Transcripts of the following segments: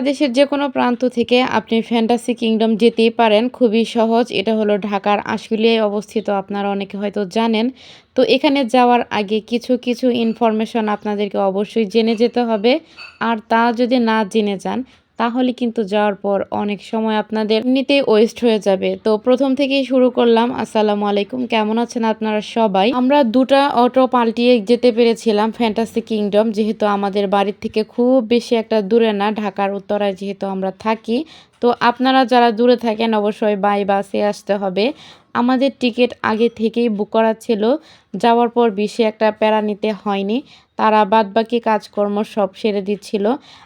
বাংলাদেশের যে কোনো প্রান্ত থেকে আপনি ফ্যান্টাসি কিংডম যেতেই পারেন, খুবই সহজ। এটা হলো ঢাকার আশুলিয়ায় অবস্থিত, আপনারা অনেকে হয়তো জানেন। তো এখানে যাওয়ার আগে কিছু কিছু ইনফরমেশন আপনাদেরকে অবশ্যই জেনে যেতে হবে। আর তা যদি না জেনে যান তাহলে কিন্তু যাওয়ার পর অনেক সময় আপনাদের এমনিতে ওয়েস্ট হয়ে যাবে। তো প্রথম থেকেই শুরু করলাম। আসসালামু আলাইকুম। কেমন আছেন আপনারা সবাই? আমরা দুটা অটো পাল্টিয়ে যেতে পেরেছিলাম ফ্যান্টাসি কিংডম যেহেতু আমাদের বাড়ির থেকে খুব বেশি একটা দূরে না, ঢাকার উত্তরায় যেহেতু আমরা থাকি। তো আপনারা যারা দূরে থাকেন অবশ্যই বাই বাসে আসতে হবে। আমাদের টিকিট আগে থেকেই বুক করা ছিল। যাওয়ার পর বেশি একটা প্যারা নিতে হয়নি। তারা বাদবাকি কাজকর্ম সব সেরে দিচ্ছিল।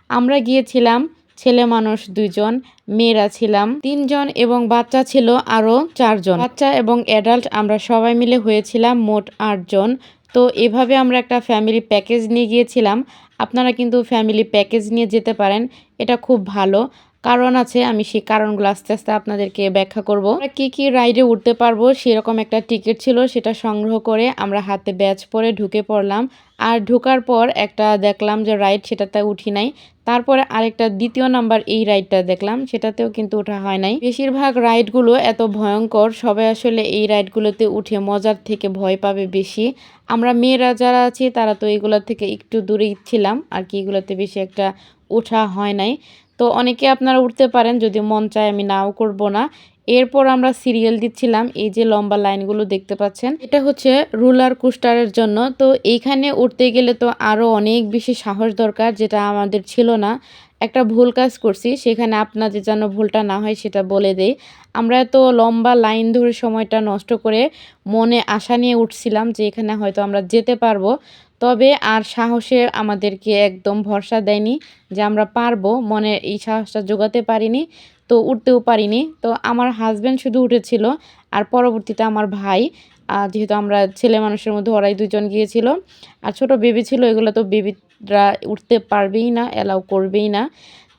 আমরা গিয়েছিলাম ছেলে মানুষ দুইজন, মেয়েরা ছিলাম তিনজন এবং বাচ্চা ছিল আরও চারজন। বাচ্চা এবং অ্যাডাল্ট আমরা সবাই মিলে হয়েছিলাম মোট আটজন। তো এভাবে আমরা একটা ফ্যামিলি প্যাকেজ নিয়ে গিয়েছিলাম। আপনারা কিন্তু ফ্যামিলি প্যাকেজ নিয়ে যেতে পারেন, এটা খুব ভালো। কারণ আছে, আমি সেই কারণগুলো আস্তে আস্তে আপনাদেরকে ব্যাখ্যা করব। কী কী রাইডে উঠতে পারব, সেরকম একটা টিকিট ছিল, সেটা সংগ্রহ করে আমরা হাতে ব্যাচ পরে ঢুকে পড়লাম। আর ঢোকার পর একটা দেখলাম যে রাইড সেটাতে উঠি নাই। তারপরে আরেকটা দ্বিতীয় নাম্বার এই রাইডটা দেখলাম, সেটাতেও কিন্তু ওঠা হয় নাই। বেশিরভাগ রাইডগুলো এত ভয়ঙ্কর, সবাই আসলে এই রাইডগুলোতে উঠে মজার থেকে ভয় পাবে বেশি। আমরা মেয়েরা যারা আছি, তারা তো এগুলোর থেকে একটু দূরেই ছিলাম, আর কি এগুলোতে বেশি একটা ওঠা হয় নাই। তো অনেকে আপনারা উঠতে পারেন, যদি মন চায় আমি নাও করব না। এরপর আমরা সিরিয়াল দিচ্ছিলাম, এই যে লম্বা লাইনগুলো দেখতে পাচ্ছেন। এটা হচ্ছে রুলার কুস্টারের জন্য। তো এইখানে উঠতে গেলে তো আরও অনেক বেশি সাহস দরকার, যেটা আমাদের ছিল না। একটা ভুল কাজ করছি, সেখানে আপনাদের যেন ভুলটা না হয় সেটা বলে দেই। আমরা তো লম্বা লাইন ধরে সময়টা নষ্ট করে মনে আশা নিয়ে উঠছিলাম যে এখানে হয়তো আমরা যেতে পারব। তবে আর সাহসে আমাদেরকে একদম ভরসা দেয়নি যে আমরা পারব, মনে এই সাহসটা জোগাতে পারিনি, তো উঠতেও পারিনি। তো আমার হাজব্যান্ড শুধু উঠেছিল, আর পরবর্তীতে আমার ভাই যেহেতু আমরা ছেলে মানুষের মধ্যে ওরাই দুজন গিয়েছিল, আর ছোট বেবি ছিল, এগুলো তো বেবিরা উঠতে পারবেই না অ্যালাউ করবেই না।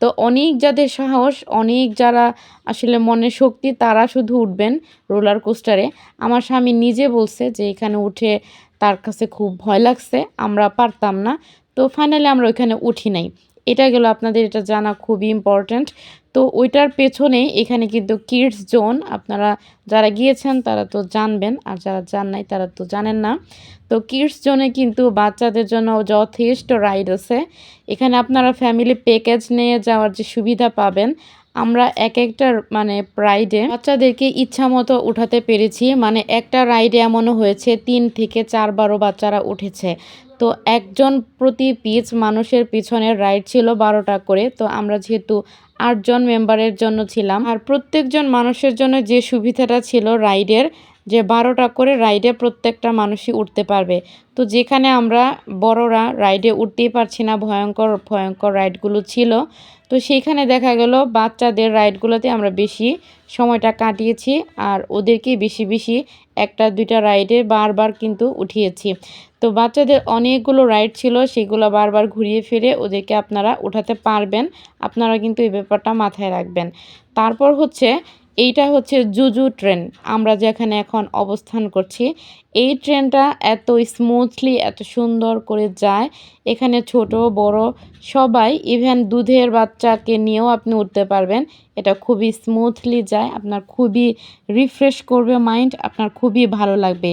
তো অনেক যাদের সাহস, অনেক যারা আসলে মনে শক্তি, তারা শুধু উঠবেন রোলার কোস্টারে আমার স্বামী নিজে বলছে যে এখানে উঠে তার কাছে খুব ভয় লাগছে, আমরা পারতাম না। তো ফাইনালি আমরা ওইখানে উঠি নাই। এটা গেল আপনাদের, এটা জানা খুবই ইম্পর্ট্যান্ট তো ওইটার পেছনে এখানে কিন্তু কিডস জোন আপনারা যারা গিয়েছেন তারা তো জানবেন, আর যারা জান নাই তারা তো জানেন না। তো কিডস জোনে কিন্তু বাচ্চাদের জন্য যথেষ্ট রাইড আছে। এখানে আপনারা ফ্যামিলি প্যাকেজ নিয়ে যাওয়ার যে সুবিধা পাবেন আমরা এক একটা মানে রাইডে বাচ্চাদেরকে ইচ্ছা মতো উঠাতে পেরেছি। মানে একটা রাইডে এমনও হয়েছে, তিন থেকে চারবারও বাচ্চারা উঠেছে। তো একজন প্রতি পিচ মানুষের পিছনে রাইড ছিল বারোটা করে। তো আমরা যেহেতু আটজন মেম্বারের জন্য ছিলাম, আর প্রত্যেকজন মানুষের জন্য যে সুবিধাটা ছিল রাইডের যে বারোটা করে রাইডে প্রত্যেকটা মানুষই উঠতে পারবে। তো যেখানে আমরা বড়রা রাইডে উঠতেই পারছি না, ভয়ঙ্কর ভয়ঙ্কর রাইডগুলো ছিল। তো সেইখানে দেখা গেল বাচ্চাদের রাইডগুলোতে আমরা বেশি সময়টা কাটিয়েছি আর ওদেরকে বেশি বেশি একটা, দুইটা রাইডে বারবার কিন্তু উঠিয়েছি। তো বাচ্চাদের অনেকগুলো রাইড ছিল, সেগুলো বারবার ঘুরিয়ে ফিরে ওদেরকে আপনারা উঠাতে পারবেন। আপনারা কিন্তু এই ব্যাপারটা মাথায় রাখবেন। তারপর হচ্ছে এইটা হচ্ছে জুজু ট্রেন। আমরা যেখানে এখন অবস্থান করছি, এই ট্রেনটা এত স্মুথলি এত সুন্দর করে যায়। এখানে ছোট, বড়, সবাই ইভেন দুধের বাচ্চাকে নিয়েও আপনি উঠতে পারবেন। এটা খুবই স্মুথলি যায়, আপনার খুবই রিফ্রেশ করবে মাইন্ড আপনার খুবই ভালো লাগবে।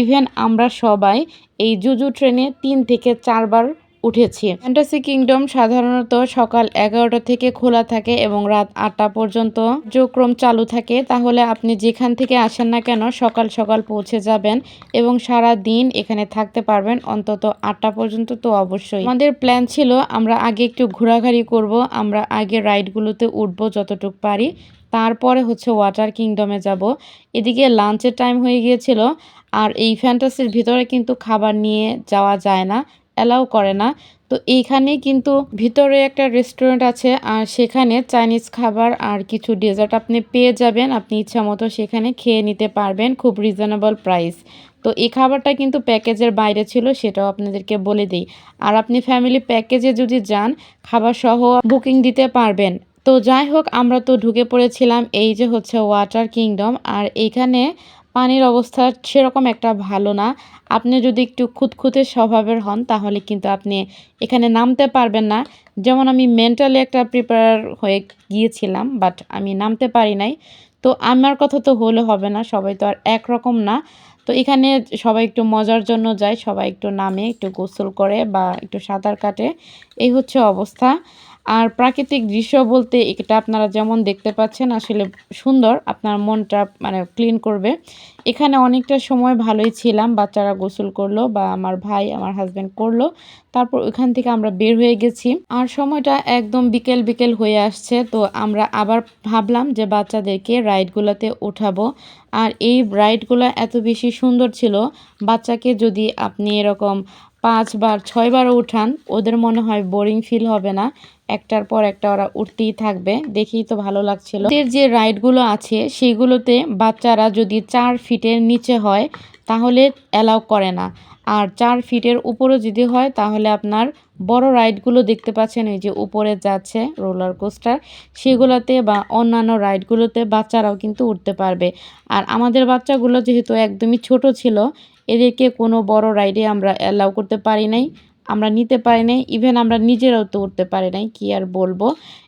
ইভেন আমরা সবাই এই জুজু ট্রেনে তিন থেকে চারবার উঠেছি। ফ্যান্টাসি কিংডম সাধারণত সকাল এগারোটা থেকে খোলা থাকে এবং রাত আটটা পর্যন্ত কার্যক্রম চালু থাকে। তাহলে আপনি যেখান থেকে আসেন না কেন সকাল সকাল পৌঁছে যাবেন এবং সারা দিন এখানে থাকতে পারবেন। অন্তত আটটা পর্যন্ত তো অবশ্যই। আমাদের প্ল্যান ছিল আমরা আগে একটু ঘোরাঘুরি করব, আমরা আগে রাইডগুলোতে উঠবো যতটুকু পারি। তারপরে হচ্ছে ওয়াটার কিংডমে যাব। এদিকে লাঞ্চের টাইম হয়ে গিয়েছিল, আর এই ফ্যান্টাসির ভিতরে কিন্তু খাবার নিয়ে যাওয়া যায় না। অ্যালাউ করে না। তো এইখানে কিন্তু ভিতরে একটা রেস্টুরেন্ট আছে আর সেখানে চাইনিজ খাবার আর কিছু ডেজার্ট আপনি পেয়ে যাবেন। আপনি ইচ্ছা মতো সেখানে খেয়ে নিতে পারবেন খুব রিজনেবল প্রাইস তো এই খাবারটা কিন্তু প্যাকেজের বাইরে ছিল সেটাও আপনাদেরকে বলে দিই। আর আপনি ফ্যামিলি প্যাকেজে যদি যান, খাবার সহ বুকিং দিতে পারবেন। তো যাই হোক, আমরা তো ঢুকে পড়েছিলাম এই যে হচ্ছে ওয়াটার কিংডম আর এইখানে পানির অবস্থা সেরকম একটা ভালো না। আপনি যদি একটু খুঁতখুঁতে স্বভাবের হন, তাহলে কিন্তু আপনি এখানে নামতে পারবেন না। যেমন আমি মেন্টালি একটা প্রিপেয়ার হয়ে গিয়েছিলাম বাট আমি নামতে পারি নাই। তো আমার কথা তো হলে হবে না, সবাই তো আর একরকম না। তো এখানে সবাই একটু মজার জন্য যায়, সবাই একটু নামে, একটু গোসল করে বা একটু সাঁতার কাটে। এই হচ্ছে অবস্থা। আর প্রাকৃতিক দৃশ্য বলতে এটা আপনারা যেমন দেখতে পাচ্ছেন, আসলে সুন্দর। আপনার মনটা মানে ক্লিন করবে। এখানে অনেকটা সময় ভালোই ছিলাম, বাচ্চারা গোসল করল বা আমার ভাই, আমার হাজব্যান্ড করল। তারপর ওইখান থেকে আমরা বের হয়ে গেছি। আর সময়টা একদম বিকেল বিকেল হয়ে আসছে, তো আমরা আবার ভাবলাম যে বাচ্চাদেরকে রাইডগুলোতে উঠাবো আর এই রাইডগুলো এত বেশি সুন্দর ছিল, বাচ্চাকে যদি আপনি এরকম পাঁচবার, ছয়বারও উঠান। ওদের মনে হয় বোরিং ফিল হবে না। একটার পর একটা ওরা উঠতেই থাকবে। দেখেই তো ভালো লাগছিল। এর যে রাইডগুলো আছে সেইগুলোতে বাচ্চারা যদি চার ফিটের নিচে হয়, তাহলে অ্যালাউ করে না। আর চার ফিটের উপরে যদি হয়, তাহলে আপনার বড় রাইডগুলো দেখতে পাচ্ছেন, এই যে উপরে যাচ্ছে রোলার কোস্টার সেগুলোতে বা অন্যান্য রাইডগুলোতে বাচ্চারাও কিন্তু উঠতে পারবে। আর আমাদের বাচ্চাগুলো যেহেতু একদমই ছোট ছিল এদেরকে কোনো বড় রাইডে আমরা অ্যালাউ করতে পারি নাই, আমরা নিতে পারি নাই ইভেন আমরা নিজেরাও তো উঠতে পারি নাই, কি আর বলব?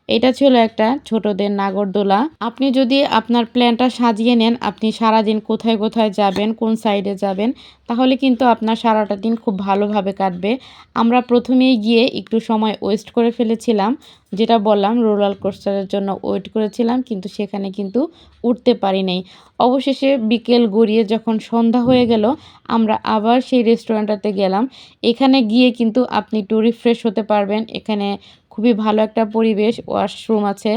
এটা ছিল একটা ছোটদের নাগরদোলা। আপনি যদি আপনার প্ল্যানটা সাজিয়ে নেন, আপনি সারাদিন কোথায় কোথায় যাবেন, কোন সাইডে যাবেন, তাহলে কিন্তু আপনার সারাটা দিন খুব ভালোভাবে কাটবে। আমরা প্রথমেই গিয়ে একটু সময় ওয়েস্ট করে ফেলেছিলাম, যেটা বললাম, রোলার কোস্টারের জন্য ওয়েট করেছিলাম, কিন্তু সেখানে কিন্তু উঠতে পারি নাই। অবশেষে বিকেল গড়িয়ে যখন সন্ধ্যা হয়ে গেল, আমরা আবার সেই রেস্টুরেন্টটাতে গেলাম। এখানে গিয়ে কিন্তু আপনি একটু রিফ্রেশ হতে পারবেন। এখানে খুবই ভালো একটা পরিবেশ ওয়াশরুম আছে।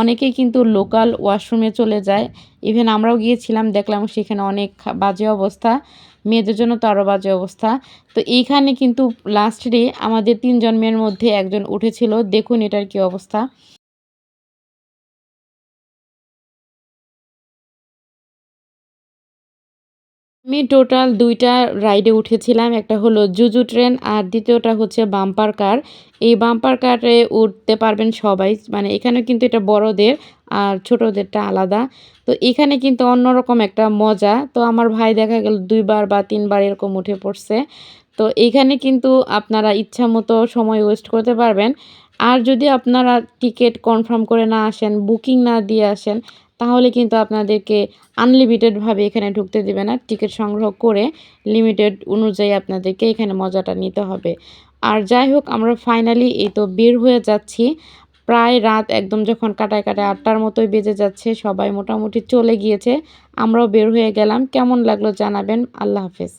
অনেকেই কিন্তু লোকাল ওয়াশরুমে চলে যায়। ইভেন আমরাও গিয়েছিলাম, দেখলাম সেখানে অনেক বাজে অবস্থা। মেয়েদের জন্য তো আরও বাজে অবস্থা। তো এইখানে কিন্তু লাস্ট ডে আমাদের তিনজন মেয়ের মধ্যে একজন উঠেছিল। দেখুন এটার কি অবস্থা। আমি টোটাল দুইটা রাইডে উঠেছিলাম। একটা হলো জুজু ট্রেন আর দ্বিতীয়টা হচ্ছে বাম্পার কার। এই বাম্পার কারে উঠতে পারবেন সবাই। মানে এখানে কিন্তু এটা বড়দের আর ছোটদেরটা আলাদা। তো এখানে কিন্তু অন্যরকম একটা মজা। তো আমার ভাই দেখা গেল দুইবার বা তিনবার এরকম উঠে পড়ছে। তো এখানে কিন্তু আপনারা ইচ্ছা মতো সময় ওয়েস্ট করতে পারবেন। আর যদি আপনারা টিকিট কনফার্ম করে না আসেন, বুকিং না দিয়ে আসেন তাহলে কিন্তু আপনাদেরকে আনলিমিটেডভাবে এখানে ঢুকতে দেবে না। টিকিট সংগ্রহ করে লিমিটেড অনুযায়ী আপনাদেরকে এখানে মজাটা নিতে হবে। আর যাই হোক, আমরা ফাইনালি এই তো বের হয়ে যাচ্ছি। প্রায় রাত একদম যখন কাটায় কাটায় আটটার মতোই বেজে যাচ্ছে, সবাই মোটামুটি চলে গিয়েছে। আমরাও বের হয়ে গেলাম। কেমন লাগল জানাবেন। আল্লাহ হাফেজ।